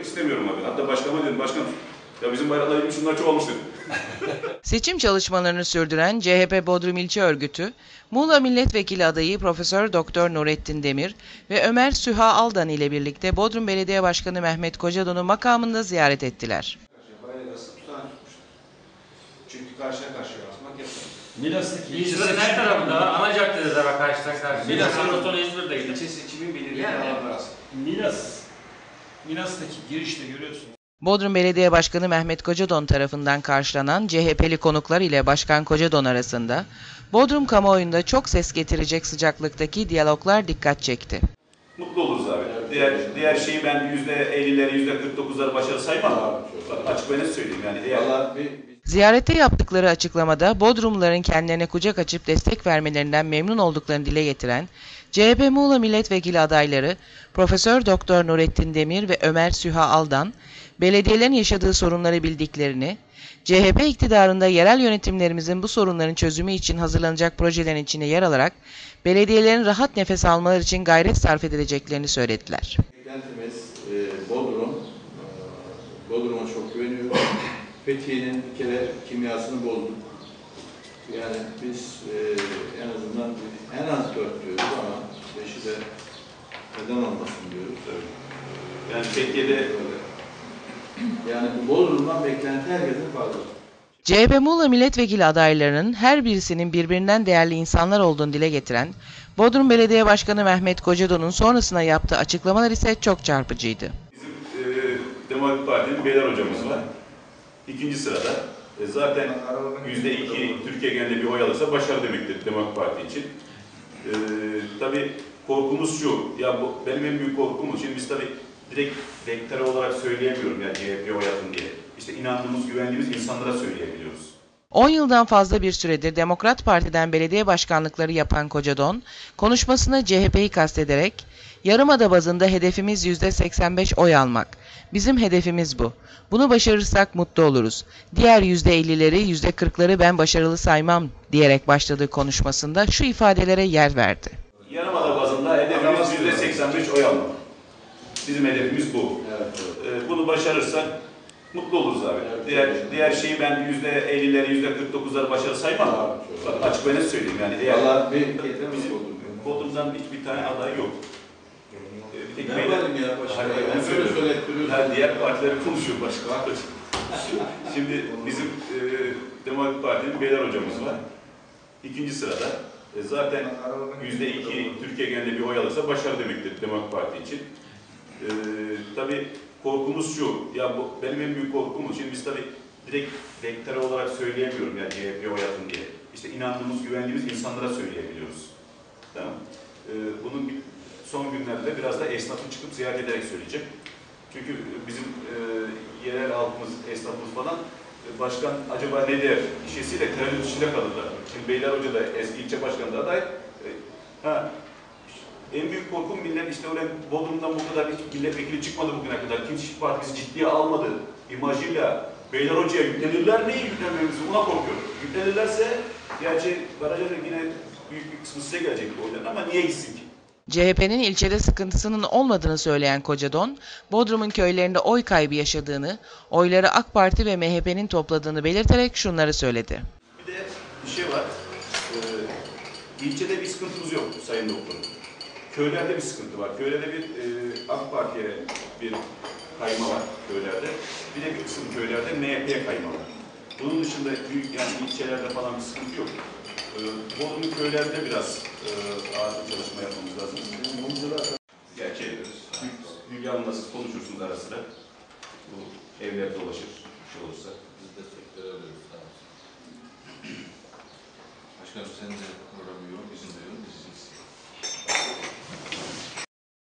görmek istemiyorum abi. Hatta başkanıma dedim başkan ya bizim bayraklar şunlar çoğalmış dedim. Seçim çalışmalarını sürdüren CHP Bodrum İlçe Örgütü, Muğla Milletvekili adayı Profesör Doktor Nurettin Demir ve Ömer Süha Aldan ile birlikte Bodrum Belediye Başkanı Mehmet Kocadon'u makamında ziyaret ettiler. Bayrağı tutan. Çünkü karşıya karşıya asmak yasak. Milas'taki İzmir'in her tarafında ana caddede de karşıdan karşıya. Biraz Biraz sonra İzmir'deydi. İlçe seçimi belirli Yani. alanlar asmak. Milas. Milas'taki girişte görüyorsun. Bodrum Belediye Başkanı Mehmet Kocadon tarafından karşılanan CHP'li konuklar ile Başkan Kocadon arasında Bodrum kamuoyunda çok ses getirecek sıcaklıktaki diyaloglar dikkat çekti. Mutlu oluruz abi. Diğer diğer şeyi ben yüzde 50'leri, yüzde 49'ları başarı saymam. Bak açık ve net söyleyeyim yani. Eğer Valla bir, bir Ziyarette yaptıkları açıklamada Bodrumluların kendilerine kucak açıp destek vermelerinden memnun olduklarını dile getiren CHP Muğla Milletvekili adayları Profesör Doktor Nurettin Demir ve Ömer Süha Aldan, belediyelerin yaşadığı sorunları bildiklerini, CHP iktidarında yerel yönetimlerimizin bu sorunların çözümü için hazırlanacak projelerin içine yer alarak belediyelerin rahat nefes almaları için gayret sarf edileceklerini söylediler. Beklentimiz e, Bodrum. E, Bodrum'a çok güveniyoruz. Fethiye'nin bir kere kimyasını bozduk. Yani biz e, en azından en az dört diyoruz ama beşi de neden olmasın diyoruz. yani Fethiye'de. Yani bu Bodrum'dan beklenti herkesin fazla. CHP Muğla milletvekili adaylarının her birisinin birbirinden değerli insanlar olduğunu dile getiren Bodrum Belediye Başkanı Mehmet Kocadon'un sonrasına yaptığı açıklamalar ise çok çarpıcıydı. bizim e, Demokrat Parti'nin Beyler hocamız var. İkinci sırada. E, zaten yüzde iki Türkiye genelinde bir oy alırsa başarı demektir Demokrat Parti için. E, tabii korkumuz şu, ya bu benim en büyük korkum. Şimdi biz tabii direkt vektör olarak söyleyemiyorum yani CHP'ye oy atın diye. İşte inandığımız, güvendiğimiz insanlara söyleyebiliyoruz. 10 yıldan fazla bir süredir Demokrat Parti'den belediye başkanlıkları yapan Kocadon, konuşmasında CHP'yi kastederek, Yarımada bazında hedefimiz %85 oy almak. Bizim hedefimiz bu. Bunu başarırsak mutlu oluruz. Diğer %50'leri, %40'ları ben başarılı saymam diyerek başladığı konuşmasında şu ifadelere yer verdi. Yarımada bazında hedefimiz yüzde 85 oy almak. Bizim hedefimiz bu. Evet, evet. Ee, Bunu başarırsak mutlu oluruz abi. Evet, Diğer evet. diğer şeyi ben yüzde 50'leri, yüzde 49'ları başarı saymam. Bak açık ve net söyleyeyim yani. Eğer Valla bir bizim Bodrum'dan hiçbir tane aday yok. Ee, Bir tek Ne yapalım ya başka? Hayır, böyle söylüyorum. söylettiriyorsun. Ha, diğer partileri konuşuyor başka. Şimdi bizim e, Demokrat Parti'nin Beyler hocamız var. İkinci sırada. E, zaten yüzde iki Türkiye genelinde bir oy alırsa başarı demektir Demokrat Parti için. E, tabii korkumuz şu, ya bu benim en büyük korkum bu. Şimdi biz tabii direkt vektör olarak söyleyemiyorum yani CHP'ye oy diye. İşte inandığımız, güvendiğimiz insanlara söyleyebiliyoruz. Tamam. E, bunun bir- son günlerde biraz da esnafı çıkıp ziyaret ederek söyleyecek. Çünkü bizim e, yerel halkımız, esnafımız falan e, başkan acaba ne der işesiyle tereddüt içinde kalırlar. Şimdi Beyler Hoca da eski ilçe başkanı da aday. E, ha, en büyük korkum millet işte öyle Bodrum'dan bu kadar hiç milletvekili çıkmadı bugüne kadar. Kimse hiç partisi ciddiye almadı. imajıyla Beyler Hoca'ya yüklenirler mi yüklenmemizi ona korkuyorum. Yüklenirlerse gerçi da yine büyük bir kısmı size gelecek bu oyların ama niye gitsin ki? CHP'nin ilçede sıkıntısının olmadığını söyleyen Kocadon, Bodrum'un köylerinde oy kaybı yaşadığını, oyları AK Parti ve MHP'nin topladığını belirterek şunları söyledi. Bir de bir şey var. Ee, ilçede bir sıkıntımız yok Sayın Doktorum. Köylerde bir sıkıntı var. Köylerde bir e, AK Parti'ye bir kayma var köylerde. Bir de bir kısım köylerde MHP'ye kayma var. Bunun dışında büyük yani ilçelerde falan bir sıkıntı yok. Ee, Bodrum köylerde biraz e, ağır bir çalışma yapmamız lazım. Gerçi Hülya Hanım'la siz konuşursunuz ara sıra. Bu evler dolaşır, bir şey olursa. Biz destekleri alıyoruz. Sağ olsun. Başkanım senin de